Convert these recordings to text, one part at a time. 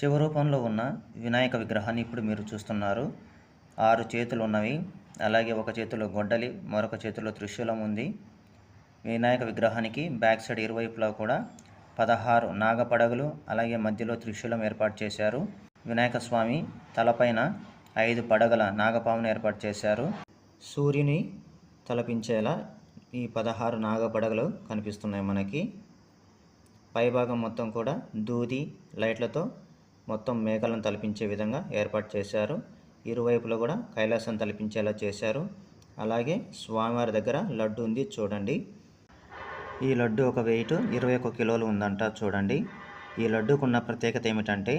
శివరూపంలో ఉన్న వినాయక విగ్రహాన్ని ఇప్పుడు మీరు చూస్తున్నారు. ఆరు చేతులు ఉన్నవి. అలాగే ఒక చేతిలో గొడ్డలి మరొక చేతిలో త్రిశూలం ఉంది. వినాయక విగ్రహానికి బ్యాక్ సైడ్ ఇరువైపులా కూడా పదహారు నాగపడగలు అలాగే మధ్యలో త్రిశూలం ఏర్పాటు చేశారు. వినాయక స్వామి తలపైన ఐదు పడగల నాగపామును ఏర్పాటు చేశారు. సూర్యుని తలపించేలా ఈ పదహారు నాగపడగలు కనిపిస్తున్నాయి మనకి. పైభాగం మొత్తం కూడా దూది లైట్లతో మొత్తం మేకలను తలపించే విధంగా ఏర్పాటు చేశారు. ఇరువైపులా కూడా కైలాసం తలపించేలా చేశారు. అలాగే స్వామివారి దగ్గర లడ్డు ఉంది చూడండి. ఈ లడ్డు ఒక వెయిట్ ఇరవై ఒక కిలోలు ఉందంట చూడండి. ఈ లడ్డుకున్న ఉన్న ప్రత్యేకత ఏమిటంటే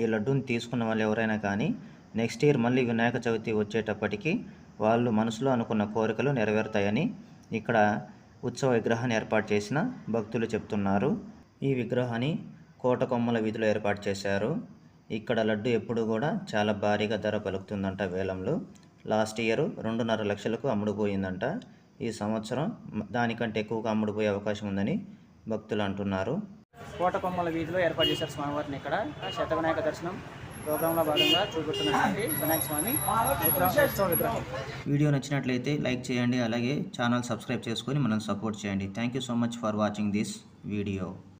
ఈ లడ్డును తీసుకున్న వాళ్ళు ఎవరైనా కానీ నెక్స్ట్ ఇయర్ మళ్ళీ వినాయక చవితి వచ్చేటప్పటికి వాళ్ళు మనసులో అనుకున్న కోరికలు నెరవేరుతాయని ఇక్కడ ఉత్సవ విగ్రహాన్ని ఏర్పాటు చేసిన భక్తులు చెప్తున్నారు. ఈ విగ్రహాన్ని కోట కొమ్మల వీధిలో ఏర్పాటు చేశారు. ఇక్కడ లడ్డు ఎప్పుడు కూడా చాలా భారీగా ధర పలుకుతుందంట వేలంలో. లాస్ట్ ఇయర్ రెండున్నర లక్షలకు అమ్ముడుపోయిందంట. ఈ సంవత్సరం దానికంటే ఎక్కువగా అమ్ముడుపోయే అవకాశం ఉందని భక్తులు అంటున్నారు. కోటకొమ్మల వీధిలో ఏర్పాటు చేశారు స్వామివారిని ఇక్కడ. శత వినాయక దర్శనం ప్రోగ్రాంలో భాగంగా చూపెడుతున్నటువంటి వినాయక స్వామి వీడియో నచ్చినట్లయితే లైక్ చేయండి అలాగే ఛానల్ సబ్స్క్రైబ్ చేసుకొని మనం సపోర్ట్ చేయండి. Thank you so much for watching this video